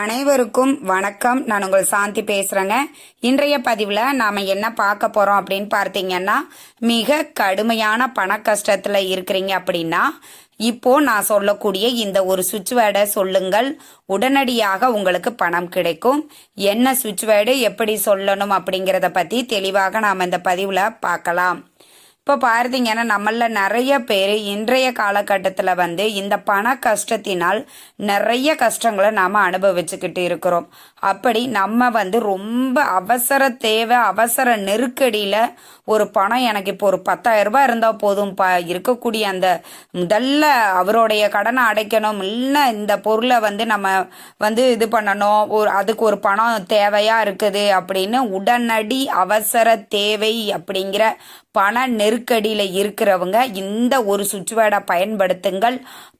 அனைவருக்கும் வணக்கம். நான் உங்கள் சாந்தி பேசுகிறேங்க இன்றைய பதிவில் நாம் என்ன பார்க்க போகிறோம் அப்படின்னு பார்த்தீங்கன்னா மிக கடுமையான பண கஷ்டத்தில் இருக்கிறீங்க அப்படின்னா இப்போ நான் சொல்லக்கூடிய இந்த ஒரு சுவிட்ச் வேர்டை சொல்லுங்கள். உடனடியாக உங்களுக்கு பணம் கிடைக்கும். என்ன சுவிட்ச் வேர்டு எப்படி சொல்லணும் அப்படிங்கிறத பற்றி தெளிவாக நாம் இந்த பதிவில் பார்க்கலாம். இப்போ பார்த்தீங்கன்னா நம்மள நிறைய பேர் இன்றைய காலகட்டத்தில் வந்து இந்த பண கஷ்டத்தினால் நிறைய கஷ்டங்களை நாம் அனுபவிச்சுக்கிட்டு இருக்கிறோம். அப்படி நம்ம வந்து ரொம்ப அவசர தேவை அவசர நெருக்கடியில் ஒரு பணம் எனக்கு இப்போ ஒரு பத்தாயிரம் ரூபாய் இருந்தால் போதும் ப இருக்கக்கூடிய அந்த முதல்ல அவருடைய கடனை அடைக்கணும் இல்லை இந்த பொருளை வந்து நம்ம வந்து இது பண்ணணும் ஒரு அதுக்கு ஒரு பணம் தேவையாக இருக்குது அப்படின்னு உடனடி அவசர தேவை அப்படிங்கிற பண நெரு நெருக்கடியில் இருக்கிறவங்க இந்த ஒரு சுவிட்ச் பயன்படுத்துங்கள்.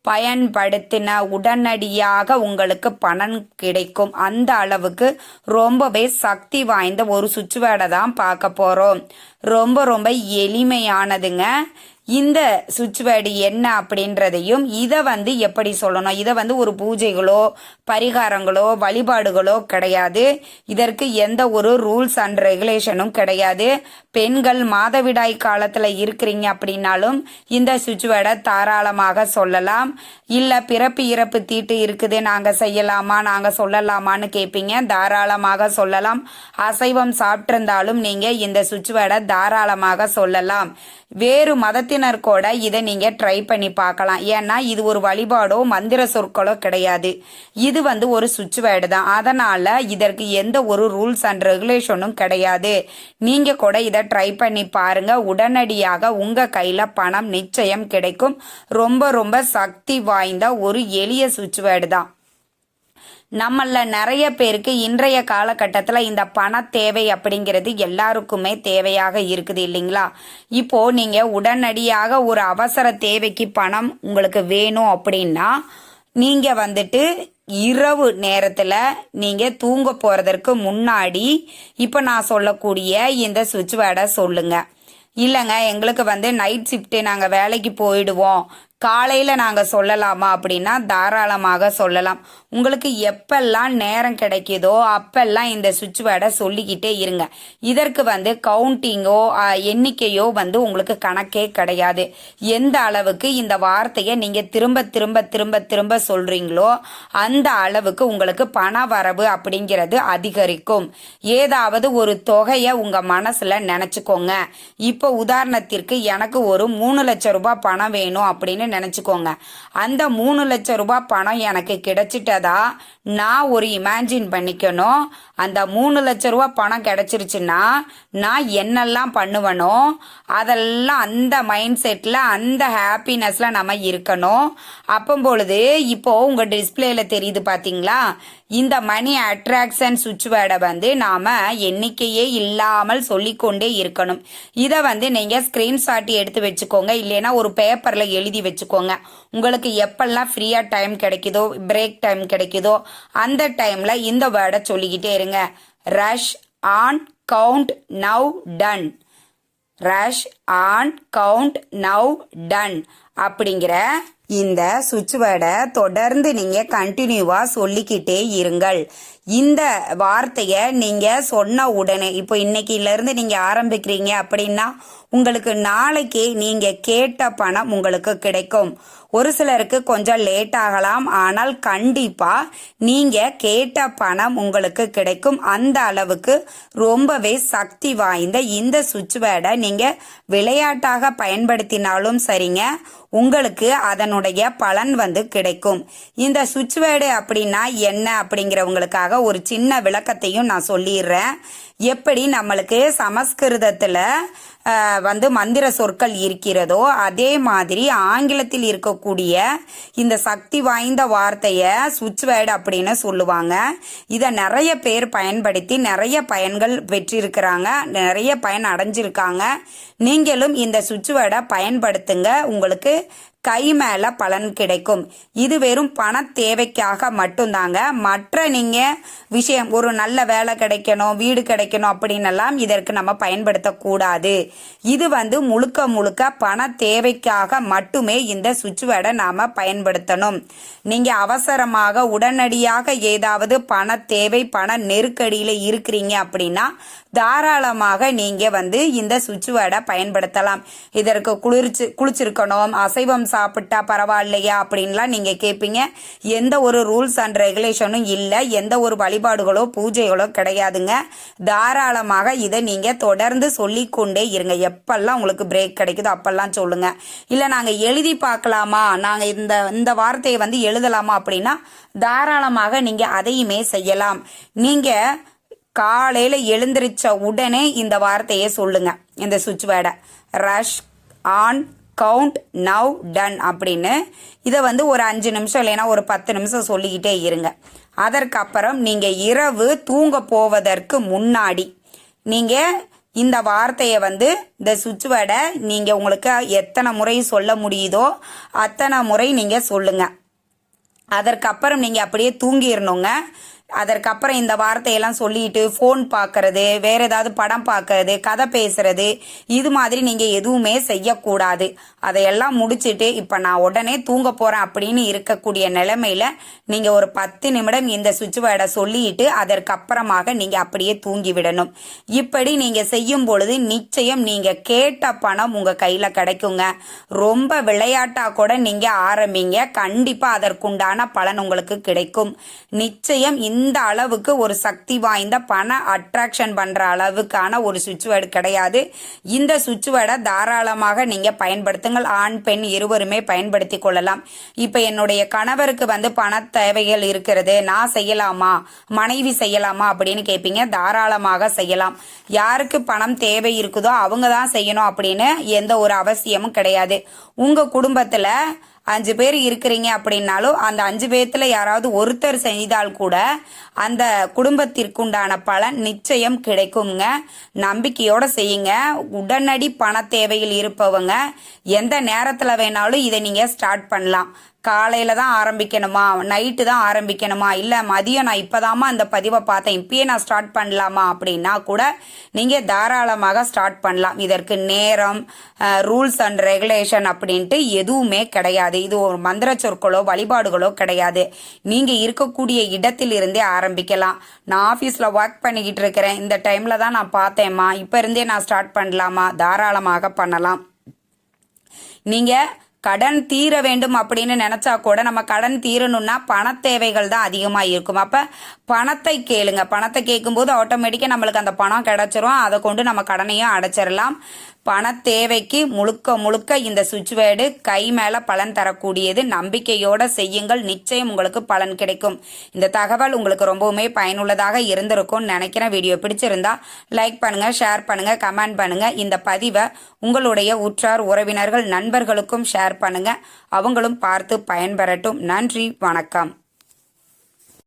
பயன்படுத்தின உடனடியாக உங்களுக்கு பணம் கிடைக்கும். அந்த அளவுக்கு ரொம்பவே சக்தி வாய்ந்த ஒரு சுவிட்ச் தான் பார்க்க போகிறோம் ரொம்ப ரொம்ப எளிமையானதுங்க. இந்த சுவிட்ச் வேர்டு என்ன அப்படின்றதையும் இதை வந்து எப்படி சொல்லணும்? இதை வந்து ஒரு பூஜைகளோ பரிகாரங்களோ வழிபாடுகளோ கிடையாது. இதற்கு எந்த ஒரு ரூல்ஸ் அண்ட் ரெகுலேஷனும் கிடையாது. பெண்கள் மாதவிடாய் காலத்தில் இருக்கிறீங்க அப்படின்னாலும் இந்த சுவிட்ச் வேர்டை தாராளமாக சொல்லலாம். இல்லை பிறப்பு இறப்பு தீட்டு இருக்குது நாங்கள் செய்யலாமா நாங்கள் சொல்லலாமான்னு கேட்பீங்க தாராளமாக சொல்லலாம். அசைவம் சாப்பிட்டிருந்தாலும் நீங்கள் இந்த சுவிட்ச் வேர்டை தாராளமாக சொல்லலாம். வேறு மதத்தினர் கூட இதை நீங்க ட்ரை பண்ணி பார்க்கலாம். ஏன்னா இது ஒரு வழிபாடோ மந்திர சொற்களோ கிடையாது. இது வந்து ஒரு சுவிட்ச் தான். அதனால இதற்கு எந்த ஒரு ரூல்ஸ் அண்ட் ரெகுலேஷனும் கிடையாது. நீங்க கூட இதை ட்ரை பண்ணி பாருங்க. உடனடியாக உங்க கையில பணம் நிச்சயம் கிடைக்கும். ரொம்ப ரொம்ப சக்தி வாய்ந்த ஒரு எளிய சுவிட்சுவேர்டு தான். நம்மள நிறைய பேருக்கு இன்றைய காலகட்டத்தில் இந்த பண தேவை அப்படிங்கிறது எல்லாருக்குமே தேவையாக இருக்குது இல்லைங்களா? இப்போ நீங்க உடனடியாக ஒரு அவசர தேவைக்கு பணம் உங்களுக்கு வேணும் அப்படின்னா நீங்க வந்துட்டு இரவு நேரத்தில் நீங்கள் தூங்க போகிறதற்கு முன்னாடி இப்போ நான் சொல்லக்கூடிய இந்த சுவிட்ச் வேர்டை சொல்லுங்கள் இல்லைங்க எங்களுக்கு வந்து நைட் ஷிஃப்ட்டு நாங்கள் வேலைக்கு போயிடுவோம். காலையில் நாங்கள் சொல்லலாமா அப்படின்னா தாராளமாக சொல்லலாம். உங்களுக்கு எப்பெல்லாம் நேரம் கிடைக்குதோ அப்பெல்லாம் இந்த சுவிட்ச் வேர்டை சொல்லிக்கிட்டே இருங்க. இதற்கு வந்து கவுண்டிங்கோ எண்ணிக்கையோ வந்து உங்களுக்கு கணக்கே கிடையாது. எந்த அளவுக்கு இந்த வார்த்தையை நீங்கள் திரும்ப திரும்ப திரும்ப திரும்ப சொல்கிறீங்களோ அந்த அளவுக்கு உங்களுக்கு பண வரவு அப்படிங்கிறது அதிகரிக்கும். ஏதாவது ஒரு தொகையை உங்கள் மனசில் நினச்சிக்கோங்க. இப்போ உதாரணத்திற்கு எனக்கு ஒரு மூணு லட்சம் ரூபாய் பணம் வேணும் அப்படின்னு நினச்சிக்கோங்க. அந்த மூணு லட்சம் ரூபாய் பணம் எனக்கு கிடைச்சிட்டதா? நான் ஒரு இமேஜின் பண்ணிக்கணும். அந்த மூணு லட்ச ரூபா பணம் கிடைச்சிருச்சுன்னா நான் என்னெல்லாம் பண்ணுவேனோ? அதெல்லாம் அந்த மைண்ட் செட்டில் அந்த ஹாப்பினஸில் நம்ம இருக்கணும். அப்போ பொழுது இப்போது உங்கள் டிஸ்பிளேயில் தெரியுது பார்த்தீங்களா இந்த மணி அட்ராக்ஷன் சுவிட்ச் வேர்டை வந்து நாம் எண்ணிக்கையே இல்லாமல் சொல்லிக்கொண்டே இருக்கணும். இதை வந்து நீங்கள் ஸ்க்ரீன்ஷாட் எடுத்து வச்சுக்கோங்க. இல்லைன்னா ஒரு பேப்பரில் எழுதி வச்சுக்கோங்க. உங்களுக்கு எப்பெல்லாம் ஃப்ரீயாக டைம் கிடைக்குதோ பிரேக் டைம் கிடைக்குதோ அந்த டைமில் இந்த வேர்டை சொல்லிக்கிட்டே இருங்க. Rush on count now done rush on count now done அப்படிங்கிற இந்த சுவிட்ச் வேர்டை தொடர்ந்து நீங்கள் கண்டினியூவாக சொல்லிக்கிட்டே இருங்கள். இந்த வார்த்தையை நீங்கள் சொன்ன உடனே இப்போ இன்னைக்கிலேருந்து நீங்கள் ஆரம்பிக்கிறீங்க அப்படின்னா உங்களுக்கு நாளைக்கு நீங்கள் கேட்ட பணம் உங்களுக்கு கிடைக்கும். ஒரு சிலருக்கு கொஞ்சம் லேட் ஆகலாம் ஆனால் கண்டிப்பாக நீங்கள் கேட்ட பணம் உங்களுக்கு கிடைக்கும். அந்த அளவுக்கு ரொம்பவே சக்தி வாய்ந்த இந்த சுவிட்ச் வேர்டை நீங்கள் விளையாட்டாக பயன்படுத்தினாலும் சரிங்க. உங்களுக்கு அதனுடைய பலன் வந்து கிடைக்கும். இந்த சுவிட்ச் வேர்டு அப்படின்னா என்ன அப்படிங்கிறவங்களுக்காக ஒரு சின்ன விளக்கத்தையும் நான் சொல்லிடுறேன். எப்படி நம்மளுக்கு சமஸ்கிருதத்தில் வந்து மந்திர சொற்கள் இருக்கிறதோ அதே மாதிரி ஆங்கிலத்தில் இருக்கக்கூடிய இந்த சக்தி வாய்ந்த வார்த்தையை சுவிட்ச் வேர்டு அப்படின்னு சொல்லுவாங்க. இதை நிறைய பேர் பயன்படுத்தி நிறைய பயன்கள் பெற்றிருக்கிறாங்க. நிறைய பயன் அடைஞ்சிருக்காங்க. நீங்களும் இந்த சுவிட்ச் வேர்டை பயன்படுத்துங்க. உங்களுக்கு கை மேல பலன் கிடைக்கும். இது வெறும் பண தேவைக்காக மட்டும்தாங்க. மற்ற நீங்க விஷயம் ஒரு நல்ல வேலை கிடைக்கணும் வீடு கிடைக்கணும் வைக்கணும் அப்படின்னெல்லாம் இதற்கு நம்ம பயன்படுத்தக்கூடாது. இது வந்து முழுக்க முழுக்க பண தேவைக்காக மட்டுமே இந்த சுவிட்ச் வேர்டை நாம் பயன்படுத்தணும். நீங்கள் அவசரமாக உடனடியாக ஏதாவது பண தேவை பண நெருக்கடியில் இருக்கிறீங்க அப்படின்னா தாராளமாக நீங்க வந்து இந்த சுவிட்ச் வேர்டை பயன்படுத்தலாம். இதற்கு குளிர்ச்சி குளிச்சிருக்கணும் அசைவம் சாப்பிட்டா பரவாயில்லையா அப்படின்லாம் நீங்க கேட்பீங்க எந்த ஒரு ரூல்ஸ் அண்ட் ரெகுலேஷனும் இல்லை. எந்த ஒரு வழிபாடுகளோ பூஜைகளோ கிடையாதுங்க. தாராளமாக இதை நீங்க தொடர்ந்து சொல்லிக்கொண்டே இருங்க. எப்பெல்லாம் உங்களுக்கு பிரேக் கிடைக்குதோ அப்பெல்லாம் சொல்லுங்க. இல்லை நாங்கள் எழுதி பார்க்கலாமா? நாங்கள் இந்த இந்த வார்த்தையை வந்து எழுதலாமா அப்படின்னா தாராளமாக நீங்கள் அதையுமே செய்யலாம். நீங்கள் காலையில் எழுந்திரிச்ச உடனே இந்த வார்த்தையை சொல்லுங்க. இந்த சுவிட்ச் வேர்டை rush on count now done அப்படின்னு இதை வந்து ஒரு அஞ்சு நிமிஷம் இல்லைன்னா ஒரு பத்து நிமிஷம் சொல்லிக்கிட்டே இருங்க. அதற்கப்புறம் நீங்கள் இரவு தூங்க போவதற்கு முன்னாடி நீங்கள் இந்த வார்த்தையை வந்து இந்த சுவிட்ச் வேர்டை நீங்கள் உங்களுக்கு எத்தனை முறை சொல்ல முடியுதோ அத்தனை முறை நீங்கள் சொல்லுங்கள் அதற்கப்புறம் நீங்கள் அப்படியே தூங்கிடணுங்க. அதற்கப்புறம் இந்த வார்த்தையெல்லாம் சொல்லிட்டு ஃபோன் பார்க்கறது வேற ஏதாவது படம் பார்க்கறது கதை பேசுறது இது மாதிரி நீங்கள் எதுவுமே செய்யக்கூடாது. அதையெல்லாம் முடிச்சுட்டு இப்போ நான் உடனே தூங்க போகிறேன் அப்படின்னு இருக்கக்கூடிய நிலைமையில நீங்கள் ஒரு பத்து நிமிடம் இந்த சுவிட்ச் வேர்டை சொல்லிட்டு அதற்கப்புறமாக நீங்கள் அப்படியே தூங்கி விடணும். இப்படி நீங்கள் செய்யும் பொழுது நிச்சயம் நீங்கள் கேட்ட பணம் உங்கள் கையில் கிடைக்குங்க. ரொம்ப விளையாட்டா கூட நீங்கள் ஆரம்பிங்க. கண்டிப்பாக அதற்குண்டான பலன் உங்களுக்கு கிடைக்கும். நிச்சயம் இந்த அளவுக்கு ஒரு சக்தி வாய்ந்த பண அட்ராக்ஷன் பண்ற அளவுக்கான ஒரு சுவிட்ச் வேர்டு கிடையாது. இந்த சுவிட்ச் வேர்டை தாராளமாக நீங்க பயன்படுத்துங்கள் ஆண் பெண் இருவருமே பயன்படுத்தி கொள்ளலாம். இப்ப என்னுடைய கணவருக்கு வந்து பண தேவைகள் இருக்கிறது. நான் செய்யலாமா? மனைவி செய்யலாமா? அப்படின்னு கேட்பீங்க தாராளமாக செய்யலாம். யாருக்கு பணம் தேவை இருக்குதோ அவங்க தான் செய்யணும் அப்படின்னு எந்த ஒரு அவசியமும் கிடையாது. உங்க குடும்பத்துல அஞ்சு பேர் இருக்கிறீங்க அப்படின்னாலும் அந்த அஞ்சு பேர்த்துல யாராவது ஒருத்தர் செய்தால் கூட அந்த குடும்பத்திற்குண்டான பலன் நிச்சயம் கிடைக்குங்க. நம்பிக்கையோட செய்யுங்க. உடனடி பண தேவையில் இருப்பவங்க. எந்த நேரத்தில் வேணாலும் இதை நீங்கள் ஸ்டார்ட் பண்ணலாம். காலையில் தான் ஆரம்பிக்கணுமா? நைட்டு தான் ஆரம்பிக்கணுமா? இல்லை மதியம் நான் இப்போதாம்மா அந்த பதிவை பார்த்தேன். இப்பயே நான் ஸ்டார்ட் பண்ணலாமா அப்படின்னா கூட நீங்கள் தாராளமாக ஸ்டார்ட் பண்ணலாம். இதற்கு நேரம் ரூல்ஸ் அண்ட் ரெகுலேஷன் அப்படின்ட்டு எதுவுமே கிடையாது. இது ஒரு மந்திர சொற்களோ வழிபாடுகளோ கிடையாது. நீங்கள் இருக்கக்கூடிய இடத்திலிருந்தே ஆரம்பிக்கலாம். நான் ஆஃபீஸில் ஒர்க் பண்ணிக்கிட்டு இருக்கிறேன். இந்த டைமில் தான் நான் பார்த்தேம்மா. இப்போ இருந்தே நான் ஸ்டார்ட் பண்ணலாமா? தாராளமாக பண்ணலாம். நீங்கள் கடன் தீர வேண்டும் அப்படின்னு நினைச்சா கூட நம்ம கடன் தீரணும்னா பண தேவைகள் தான் அதிகமாக இருக்கும். அப்போ பணத்தை கேளுங்க. பணத்தை கேட்கும்போது ஆட்டோமேட்டிக்காக நம்மளுக்கு அந்த பணம் கிடைச்சிரும். அதை கொண்டு நம்ம கடனையும் அடைச்சிடலாம் பண தேவைக்கு முழுக்க முழுக்க இந்த சுவிட்ச் வேர்டு கை மேலே பலன் தரக்கூடியது. நம்பிக்கையோட செய்யுங்கள். நிச்சயம் உங்களுக்கு பலன் கிடைக்கும். இந்த தகவல் உங்களுக்கு ரொம்பவுமே பயனுள்ளதாக இருந்திருக்கும்னு நினைக்கிறேன். வீடியோ பிடிச்சிருந்தா லைக் பண்ணுங்க ஷேர் பண்ணுங்க கமெண்ட் பண்ணுங்க. இந்த பதிவை உங்களுடைய உற்றார் உறவினர்கள் நண்பர்களுக்கும் ஷேர் பண்ணுங்க. அவங்களும் பார்த்து பயன்பெறட்டும். நன்றி வணக்கம்.